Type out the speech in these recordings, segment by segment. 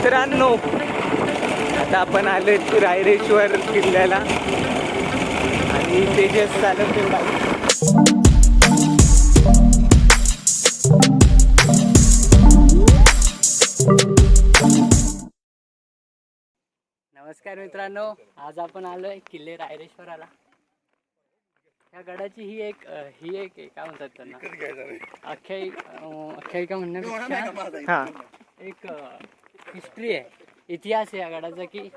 मित्रांनो आता आपण आलोय रायरेश्वर किल्ल्याला. आणि तेजस चालत बाईक. नमस्कार मित्रांनो आज आपण आलोय किल्ले रायरेश्वराला. या गडाची ही एक ही एक काय म्हणतात त्यांना? आख्यायिक अ, आख्यायिका म्हणण्यापेक्षा हा. एक हिस्ट्री आहे. इतिहास आहे या गडाचा की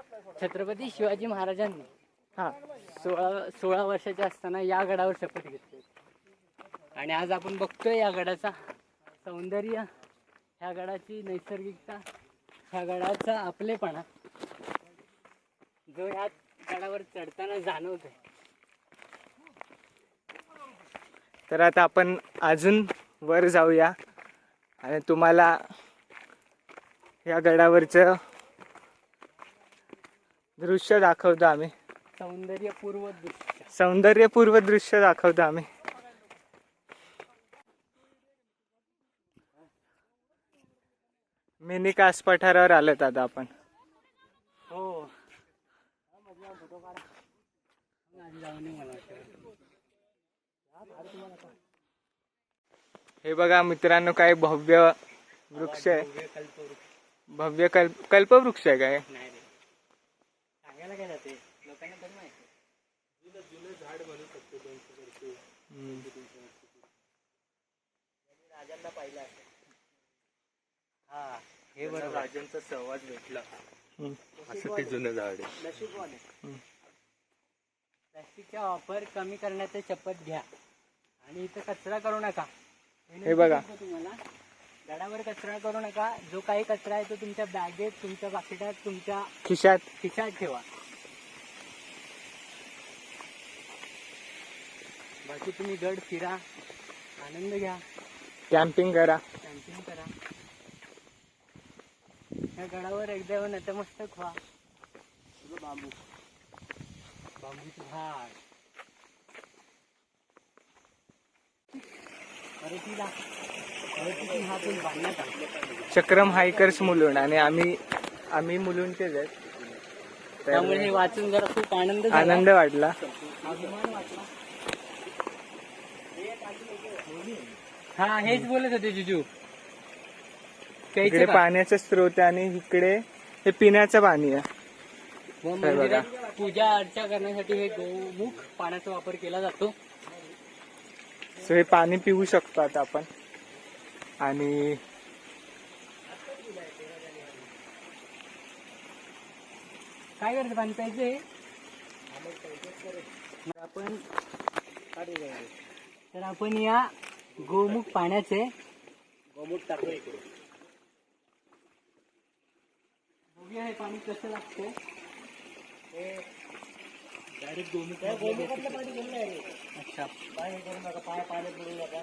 छत्रपती शिवाजी महाराजांनी हा. सोळा सोळा वर्षाचे असताना या गडावर शपथ घेतली. आणि आज आपण बघतोय या गडाचा सौंदर्य ह्या गडाची नैसर्गिकता ह्या गडाचा आपलेपणा जो ह्या गडावर चढताना जाणवत आहे तर आता आपण अजून वर जाऊया आणि तुम्हाला या गडावरचं दृश्य दाखवतो आम्ही. सौंदर्यपूर्व दृश्य. सौंदर्यपूर्व दृश्य दाखवतो आम्ही. मिनी कास पठारावर आलोत आता आपण. हो. हे बघा मित्रांनो काय भव्य वृक्ष आहे. भव्य कल्प कल्पवृक्ष आहे काय? नाही रे. सांगायला काय जाते? लोकांना तर माहिती राजांना पाहिलं असेल. हा हे बरोबर. राजांचा सहवास भेटला. हम्म. असं ते जुनं झाड आहे. नशीबवान आहे. प्लास्टिकचा वापर कमी करण्याची शपथ घ्या. आणि इथं कचरा करू नका. हे बघा. गडावर कचरा करू नका. जो काही कचरा आहे तो तुमच्या बॅगेत तुमच्या पाकिटात तुमच्या खिशात. खिशात ठेवा. बाकी तुम्ही गड फिरा आनंद घ्या. कॅम्पिंग करा. कॅम्पिंग करा. या गडावर एकदा येऊन नतमस्तक व्हा. बांबू. बांबूची झाड परतीला परतीची हा पूल बांधण्यात आला चक्रम हायकर्स मुलुंड आणि आम्ही आम्ही मुलुंडचेच आहेत. त्यामुळे हे वाचून जरा खूप आनंद. आनंद वाटला हा हेच बोलत होते जुजू. इकडे? पाण्याचा स्रोत आहे आणि इकडे हे पिण्याचं पाणी आहे. पूजा अर्चा करण्यासाठी हे गोमुख पाण्याचा वापर केला जातो. सो हे पाणी पिऊ शकतो आता आपण. आणि काय करायचं? पाणी प्यायचं हे? आपण तर आपण या गोमुख पाण्याचे गोमुख टाकू इकडे. बघूया हे पाणी कसं लागतं हे डायरेक्ट गोमुख गोमुखातलं पाणी अच्छा पाय करू नका पाय पाण्यात बुडू नका.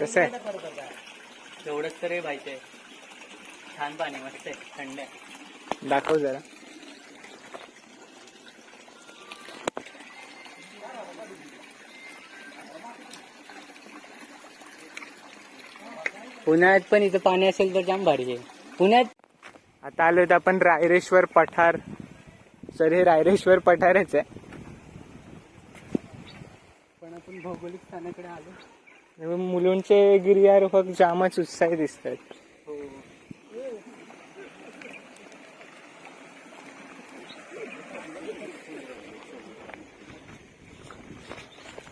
कसं आहे? एवढंच तर हे माहिती आहे छान पाणी मस्त आहे थंड आहे. दाखव जरा. उन्हाळ्यात पण इथं पाणी असेल तर जाम भारी आहे. पुण्यात आता आलोय आपण रायरेश्वर पठार. सर हे रायरेश्वर पठारच आहे. पण आपण भौगोलिक स्थानाकडे आलो. मुलुंडचे गिर्यारोहक जामच उत्साही दिसत आहेत हो.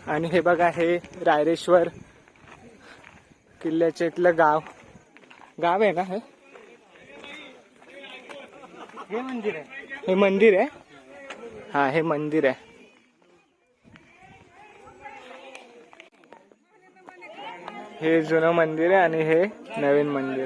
आणि हे बघा हे रायरेश्वर किल्ल्याच्या इथलं गाव. गाव आहे ना हे? हे मंदिर आहे. हे मंदिर आहे? हा हे मंदिर आहे. हे जुनं मंदिर आहे आणि हे नवीन मंदिर.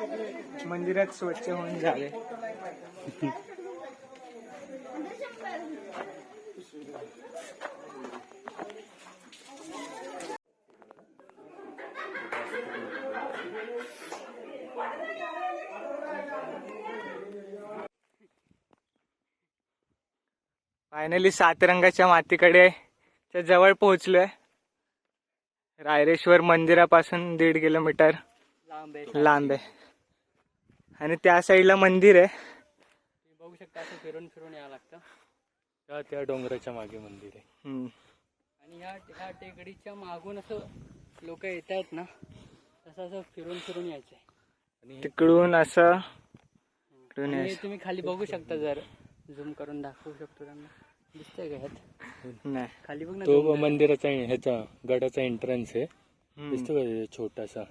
मंदिरात स्वच्छ होऊन जावे. फायनली सात रंगाच्या मातीकडे च्या जवळ पोहोचलोय. रायरेश्वर मंदिरापासून दीड किलोमीटर लांब आहे. आणि त्या साईडला मंदिर आहे तुम्ही बघू शकता असं फिरून फिरून यावं लागतं त्या त्या डोंगराच्या मागे मंदिर आहे हम्म. आणि ह्या ह्या टेकडीच्या मागून असं लोक येत आहेत ना तसं असं फिरून फिरून यायचं आहे आणि तिकडून असं इकडून आणि यायचं. तुम्ही खाली बघू शकता जर झूम करून दाखवू शकतो त्यांना दिसतंय का ह्यात नाही खाली बघ ना तो डोंगर. मंदिराचा ह्याचा गडाचा एंट्रन्स आहे हम्म. दिसतो का ते छोटासा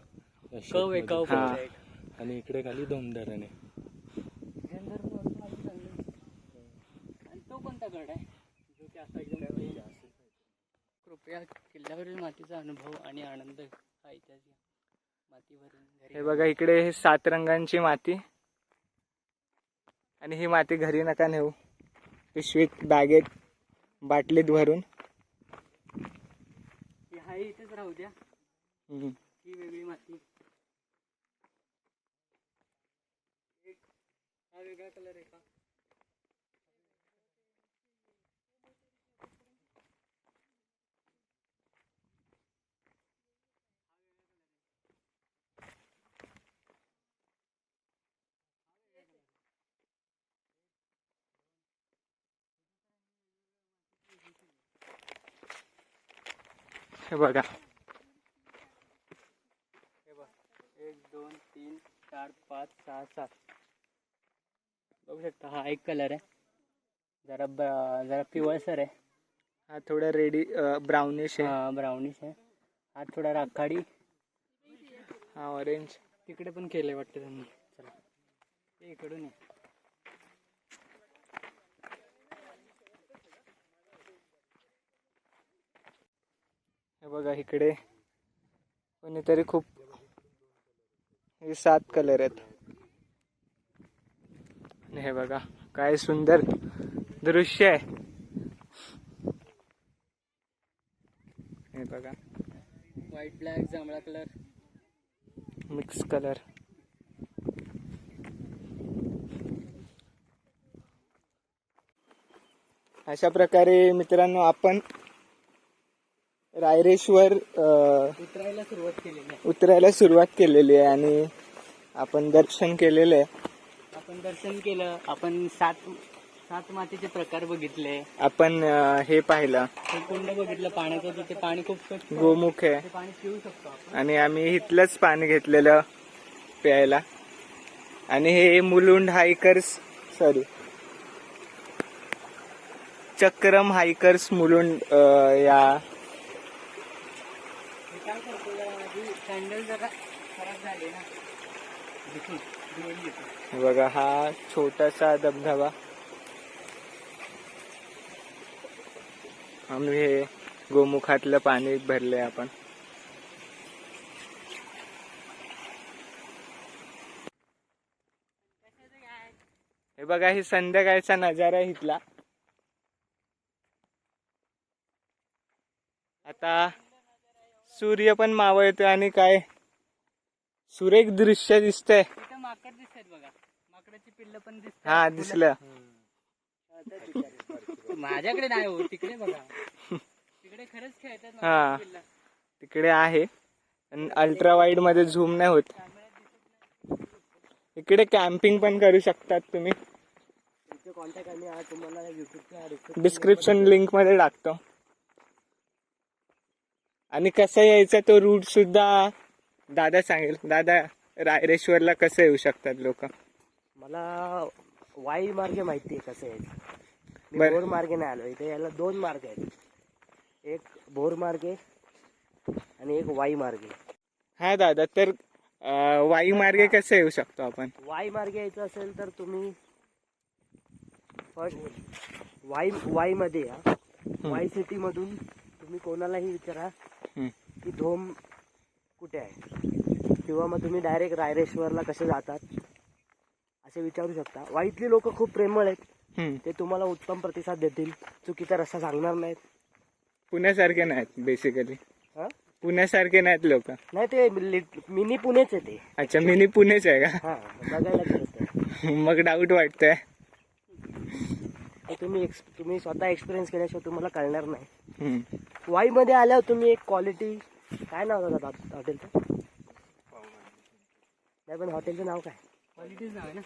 कव आहे कव? हा. एक. आणि इकडे खाली धोमधरण आहे आणि तो कोणता गड आहे? जो की असा एकदम. कृपया किल्ल्यावरील मातीचा अनुभव आणि आनंद हा इतिहास घ्या. मातीवरील हे बघा इकडे हे सात रंगांची माती. आणि ही माती घरी नका नेऊ. पिशवीत बॅगेत बाटलीत भरून. ही हाय इथेच राहू द्या. ही वेगळी माती. हा वेगळा कलर आहे का? हे बघा. हे बघ. एक दोन तीन चार पाच सहा सात. बघू शकता हा एक कलर आहे. जरा ब- जरा पिवळसर आहे. हा थोडा रेडी ब्राउनिश आहे. हा ब्राउनिश आहे. हा थोडा राखाडी. हा ऑरेंज तिकडे पण केलंय वाटतं त्यांनी. चला. ते इकडून आहे हे बघा इकडे कोणीतरी खूप हे सात कलर आहेत. हे बघा काय सुंदर दृश्य आहे. हे बघा व्हाईट ब्लॅक जांभळा कलर मिक्स कलर अशा प्रकारे मित्रांनो आपण रायरेश्वर अं, उतरायला सुरुवात केलेली आहे. उतरायला सुरुवात केलेली आहे आणि आपण दर्शन केलेलं आहे. आपण दर्शन केलं आपण सात सात मातीचे प्रकार बघितले. आपण अं, हे पाहिलं. ते कुंड बघितलं पाण्याचं तिथे पाणी खूप स्वच्छ आहे. गोमुख आहे. पाणी पिऊ शकतो आपण. आणि आम्ही इथलंच पाणी घेतलेलं प्यायला. आणि हे मुलुंड हायकर्स सॉरी चक्रम हायकर्स मुलुंड अं, या काय करतो जरा माझी सँडल जरा खराब झाली ना. दिसून धुवून घेतो हे बघा हा छोटासा धबधबा. आम्ही हे गोमुखातलं पाणी भरलंय आपण. हे बघा ही संध्याकाळचा नजारा इथला. आता सूर्य पण मावळतोय आणि काय? सुरेख दृश्य दिसतंय. माकड दिसत बघा. माकडाची पिल्ल पण दिसत हा दिसलं. माझ्याकडे नाही हो तिकडे बघा. तिकडे खरंच खेळतात हा. माकडाची पिल्लं. तिकडे आहे. अल्ट्रा वाईडमध्ये झूम नाही होत. इकडे कॅम्पिंग पण करू शकतात तुम्ही. तुमचे कॉन्टॅक्ट आम्ही आज तुम्हाला युट्यूबच्या डिस्क्रिप्शन लिंकमध्ये टाकतो. आणि कसं यायचं तो रूट सुद्धा दादा सांगेल. दादा रायरेश्वरला कसं येऊ शकतात लोक? मला वाई मार्गे माहिती आहे कसं आहे. मी बरं. भोर मार्गे नाही आलो इथे याला दोन मार्ग आहेत. एक भोर मार्गे आणि एक वाई मार्गे. हा दादा तर अं, वायू मार्गे कसं येऊ शकतो आपण? वाई मार्गे यायचं असेल तर तुम्ही फर्स्ट वाई वाईमध्ये या. वाई सिटीमधून तुम्ही कोणालाही विचारा हम्म. की धोम कुठे आहे? किंवा मग तुम्ही डायरेक्ट रायरेश्वरला कसे जातात असे विचारू शकता. वाईतली लोक खूप प्रेमळ आहेत. ते तुम्हाला उत्तम प्रतिसाद देतील. चुकीचा रस्ता सांगणार नाहीत. पुण्यासारखे नाहीत बेसिकली हा? पुण्यासारखे नाहीत लोक. नाही ते मिनी पुणेच आहे ते. अच्छा मिनी पुणेच आहे हा बघायला. का मग डाऊट वाटतंय. तुम्ही एक्स तुम्ही स्वतः एक्सपिरियन्स केल्याशिवाय तुम्हाला कळणार नाही. वाईमध्ये आल्यावर तुम्ही एक क्वालिटी काय नाव हॉटेलचं? नाही पण हॉटेलचं नाव काय? क्वालिटीच नाव आहे ना?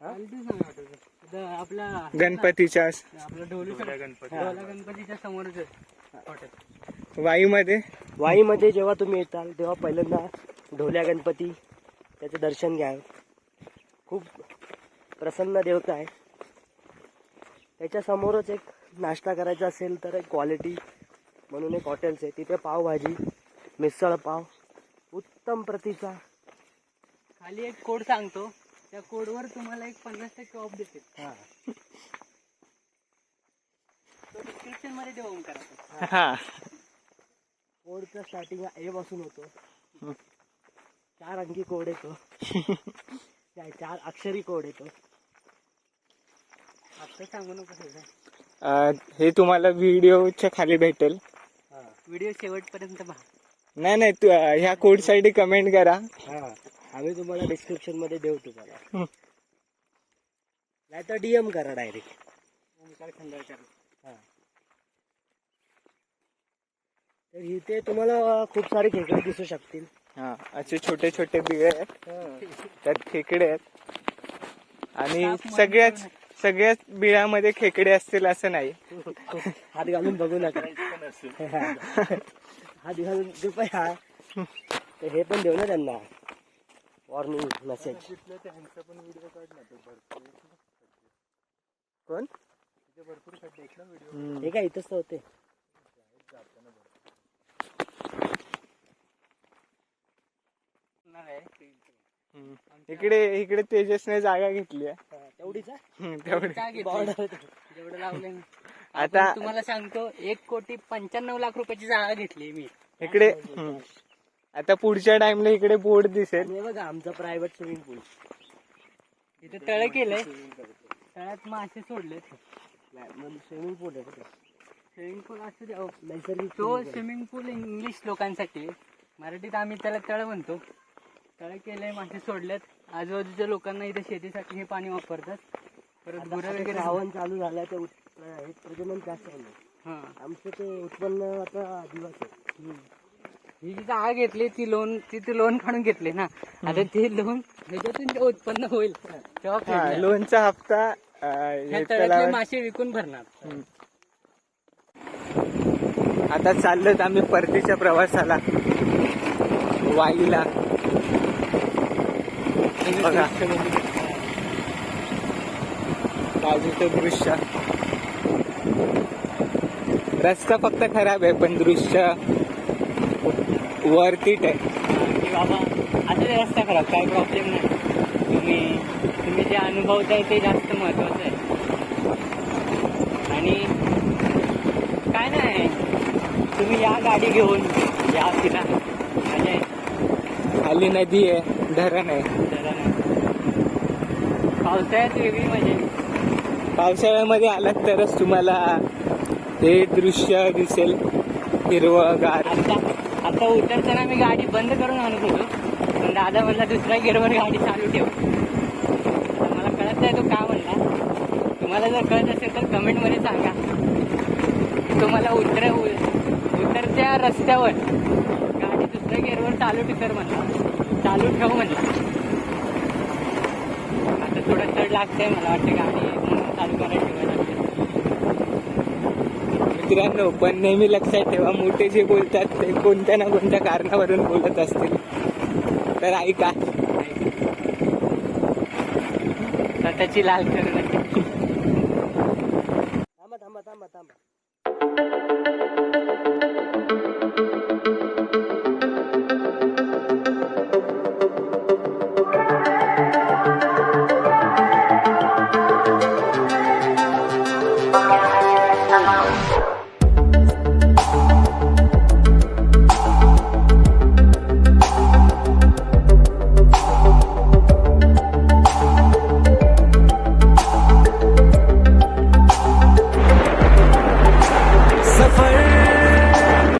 हा? क्वालिटीच नाव आहे हॉटेलचं. आता आपल्या गणपतीच्या आपलं ढोली गणपती ढोला गणपतीच्या समोरच आहे हॉटेल. वाईमध्ये? वाईमध्ये जेव्हा तुम्ही येताल तेव्हा पहिल्यांदा ढोल्या गणपती त्याचं दर्शन घ्या खूप प्रसन्न देवता आहे. त्याच्या समोरच एक नाश्ता करायचा असेल तर एक क्वालिटी म्हणून एक हॉटेल्स आहे. तिथे पावभाजी मिसळ पाव उत्तम प्रतीचा खाली एक कोड सांगतो. त्या कोडवर तुम्हाला एक पन्नास टक्के ऑफ देते हा. तो डिस्क्रिप्शनमध्ये देऊ ओंकार हा. कोडचं स्टार्टिंग ए पासून होतो. चार अंकी कोड येतो. चार अक्षरी कोड येतो. आता सांगू नको सगळं. अं, हे तुम्हाला व्हिडिओच्या खाली भेटेल. हा. व्हिडिओ शेवटपर्यंत पहा. नाही नाही तू अं, ह्या कोडसाठी कमेंट करा. हा. आम्ही तुम्हाला डिस्क्रिप्शनमध्ये देऊ तुम्हाला. हम्म. नाही तर डीएम करा डायरेक्ट हा. तर इथे तुम्हाला खूप सारे खेकडे दिसू शकतील. हा असे छोटे छोटे बिळे आहेत. त्यात खेकडे आहेत. आणि सगळ्याच सगळ्याच बिळामध्ये खेकडे असतील असं नाही. हात घालून बघू नका. हात घालून हा. तर हे पण देऊ ना त्यांना. वॉर्निंग मेसेज कोण? हे काय इथंच होते. इकडे इकडे तेजसने जागा घेतली तेवढीच तेवढी. जेवढं. आता तुम्हाला सांगतो एक कोटी पंच्याण्णव लाख रुपयाची जागा घेतली मी. इकडे. आता पुढच्या टाइमला इकडे बोर्ड दिसेल. हे बघा आमचा प्रायव्हेट स्विमिंग पूल इथे तळ केलंय. तळ्यात मासे सोडले स्विमिंग पूल आहे? स्विमिंग पूल असू द्या अहो. नैसर्गिक तो. स्विमिंग पूल इंग्लिश लोकांसाठी. मराठीत आम्ही त्याला तळ म्हणतो. तळ केलंय मासे सोडलेत. आजूबाजूच्या लोकांना इथे शेतीसाठी हे पाणी वापरतात. परत गुरं वगैरे श्रावण चालू झालं ते उत- हे प्रजनन जास्त झालं हा. आमचं ते उत्पन्न आता दिवस आहे. ही जी घेतली ती लोन ती ती लोन काढून घेतली ना. आता ती लोन ह्याच्यातून जे उत्पन्न होईल तेव्हा हा फेडणार. लोनचा हप्ता अं, ह्या हे तळ्यातले तलावात- मासे विकून भरणार. आता चाललोत आम्ही परतीच्या प्रवासाला वाईला. बघा. बाजूचं दृश्य. रस्ता फक्त खराब आहे पण दृश्य वरतीट आहे. की बाबा आता रस्ता खराब काही प्रॉब्लेम नाही. तुम्ही तुम्ही जे अनुभवताय ते जास्त महत्वाचं आहे. आणि काय नाही तुम्ही या गाडी घेऊन या फिरा. मजा आहे खाली नदी आहे धरण आहे. जरा नाही. पावसाळ्यात वेगळी मजा आहे. पावसाळ्यामध्ये आलात तरच तुम्हाला हे दृश्य दिसेल हिरवगार. आता आता उतरताना मी गाडी बंद करून आणत होतो पण दादा म्हणला दुसऱ्या गेअरवर गाडी चालू ठेव. मला कळत नाही तो का म्हणला. तुम्हाला जर कळत असेल तर कमेंटमध्ये सांगा. तुम्हाला उतर उतरत्या रस्त्यावर गाडी दुसऱ्या गेअरवर चालू ठेव म्हणला. चालू ठेव म्हणला. आता थोडं चढ लागतंय मला वाटतं गाडी म्हणून चालू करायला ठेवायला मित्रांनो पण नेहमी लक्षात ठेवा मोठे जे बोलतात ते कोणत्या ना कोणत्या कारणावरून बोलत असतील. तर ऐका. स्वतःची लाल करू